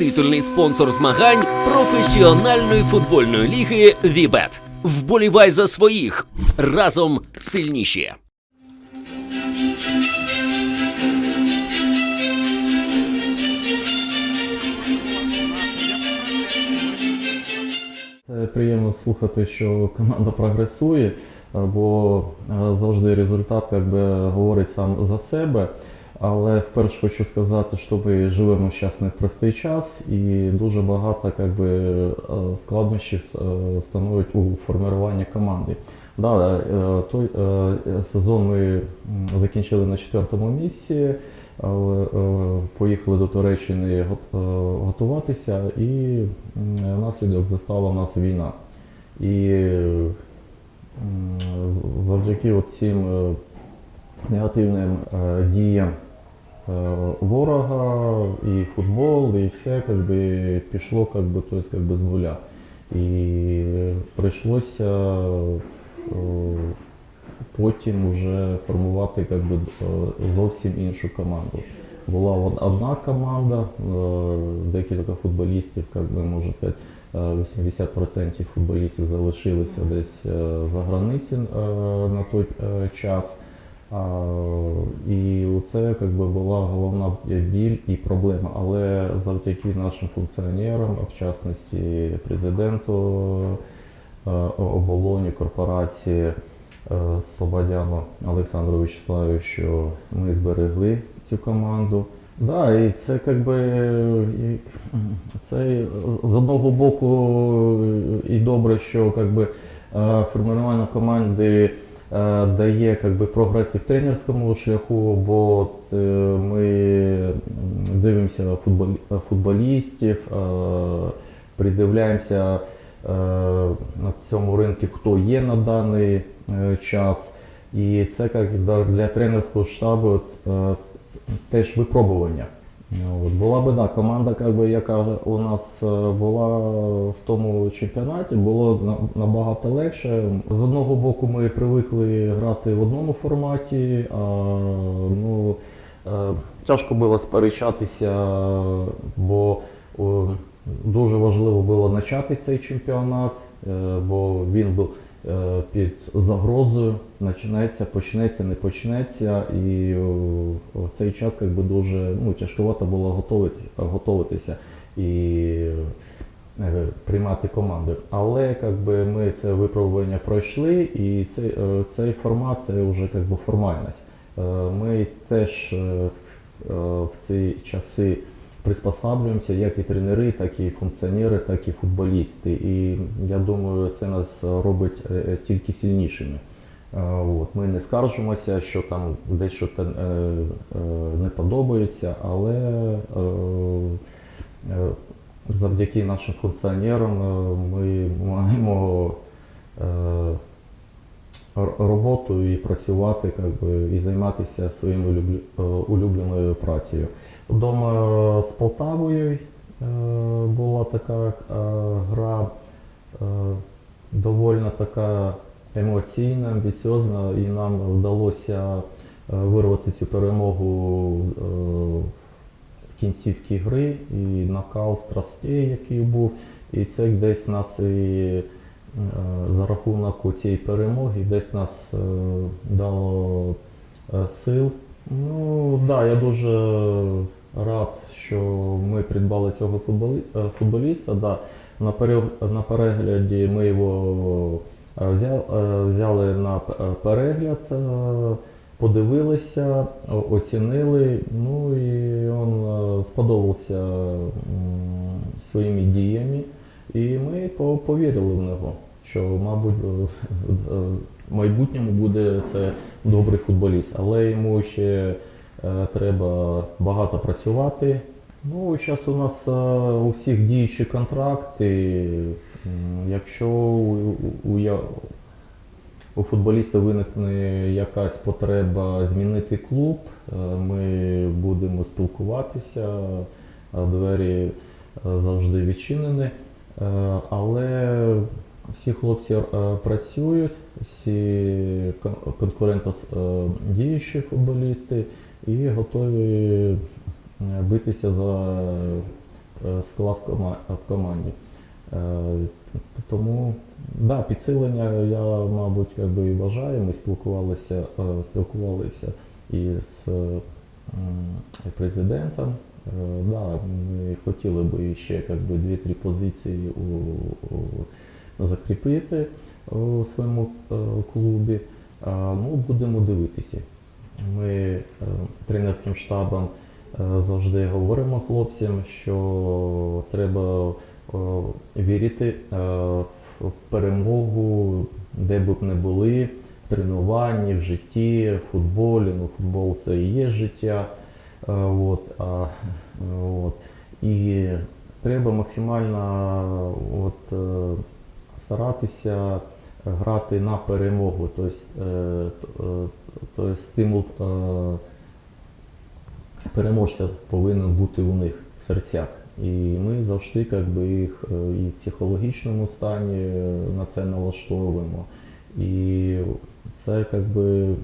титульний спонсор змагань професіональної футбольної ліги Вібет. Вболівай за своїх разом сильніші. Це приємно слухати, що команда прогресує, бо е, завжди результат як би, говорить сам за себе. Але вперше хочу сказати, що ми живемо зараз не в простий час, і дуже багато як би, е, складнощів е, становить у формуванні команди. Да, е, той сезон ми закінчили на четвертому місці, але поїхали до Туреччини готуватися, і м, внаслідок застала нас війна. І завдяки цим негативним діям ворога, і футбол, і все как би, пішло как би, то есть, как би, з нуля. І прийшлося е, потім вже формувати как би, е, зовсім іншу команду. Була одна команда, е, декілька футболістів, как би, можна сказати, е, 80% футболістів залишилися десь е, за границі е, на той е, час. І це би, була головна біль і проблема. Але завдяки нашим функціонерам, а в частності президенту е, оболоні корпорації е, Слободяну Олександру Вячеславовичу, ми зберегли цю команду. Да, і це как би, це з одного боку і добре, що как би, е, формування команди дає как би, і в тренерському шляху, бо е, ми дивимося футболі- футболістів, е, придивляємося е, на цьому ринку, хто є на даний е, час. І це як для- тренерського штабу е, теж випробування. От, була б да, команда, как би, яка у нас е, була в тому чемпіонаті, було на- набагато легше. З одного боку, ми привикли грати в одному форматі, а ну, е, тяжко було сперечатися, бо дуже важливо було почати цей чемпіонат, е, бо він був е, під загрозою. Почнеться, почнеться, не почнеться. І в цей час як би, дуже ну, тяжковато було готуватися, готуватися і е, приймати команди. Але як би, ми це випробування пройшли, і цей, е, цей формат це вже як би, формальність. Е, Ми теж е, е, в ці часи приспосаблюємося, як і тренери, так і функціонери, так і футболісти. І я думаю, це нас робить е, е, тільки сильнішими. Е, От. Ми не скаржимося, що там дещо не подобається, але завдяки нашим функціонерам ми маємо роботу і працювати, как би, і займатися своєю е, улюбленою працею. Вдома з Полтавою е, була така е, гра, е, доволі така емоційна, амбіціозна, і нам вдалося е, вирвати цю перемогу е, в кінцівці гри і накал страстей, який був. І це десь нас і е, за рахунок цієї перемоги десь нас е, дало е, сил. Ну так, да, я дуже рад, що ми придбали цього футболі, е, футболіста. Да. На, на перегляді ми його е, взяли, на е, перегляд, е, подивилися, оцінили. Ну і він е, сподобався своїми діями. І ми повірили в нього, що, мабуть, е, е, в майбутньому буде це добрий футболіст, але йому ще е, треба багато працювати. Ну, зараз у нас у всіх діючі контракти. Якщо у, у, у футболіста виникне якась потреба змінити клуб, ми будемо спілкуватися, двері завжди відчинені. Але всі хлопці е, працюють, всі кон- конкурентодіючі футболісти і готові е, битися за е, склад в команді. Е, Тому да, підсилення я, мабуть, як би і бажаю. Ми спілкувалися, е, спілкувалися і з е, президентом. Е, Да, ми хотіли би ще дві-три позиції у, закріпити у своєму е, клубі. Ну, будемо дивитися. Ми е, тренерським штабом е, завжди говоримо хлопцям, що треба вірити в перемогу, де б не були, в тренуванні, в житті, в футболі. Ну, футбол це і є життя. От, а, от. І треба максимально от, старатися грати на перемогу. Тобто, е, е, стимул е, переможця повинен бути у них в серцях. І ми завжди би, їх і в психологічному стані на це налаштовуємо. І це як би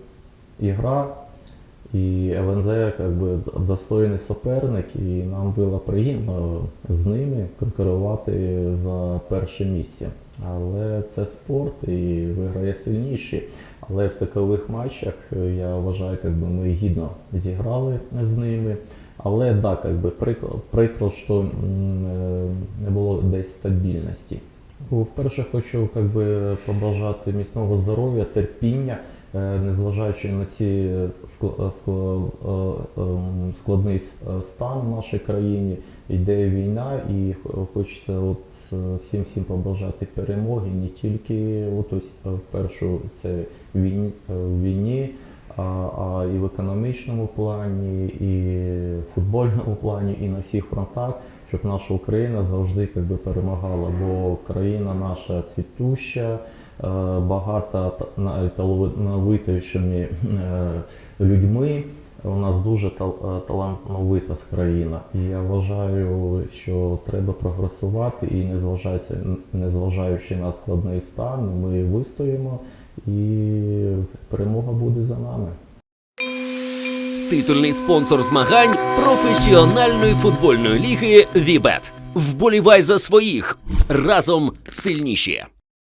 ігра, і ЛНЗ як би, достойний суперник, і нам було приємно з ними конкурувати за перше місце. Але це спорт і виграє сильніші. Але в такових матчах е, я вважаю, якби ми гідно зіграли з ними. Але так, як би прикро, прикро, що е, не було десь стабільності. Вперше хочу якби, побажати міцного здоров'я, терпіння, незважаючи на ці е, ем, складний е, стан в нашій країні, йде війна, і хочеться от е, всім всім побажати перемоги, не тільки от ось е, в першу це війні, е, а, а і в економічному плані, і в футбольному плані, і на всіх фронтах, щоб наша Україна завжди як би, перемагала, бо країна наша цвітуща, е, багата та- талановитішими е, людьми. У нас дуже тал- е, талановита країна. І я вважаю, що треба прогресувати і незважаючи на складний стан, ми вистоїмо і перемога буде за нами. Титульний спонсор змагань професіональної футбольної ліги Вібет. Вболівай за своїх разом сильніші.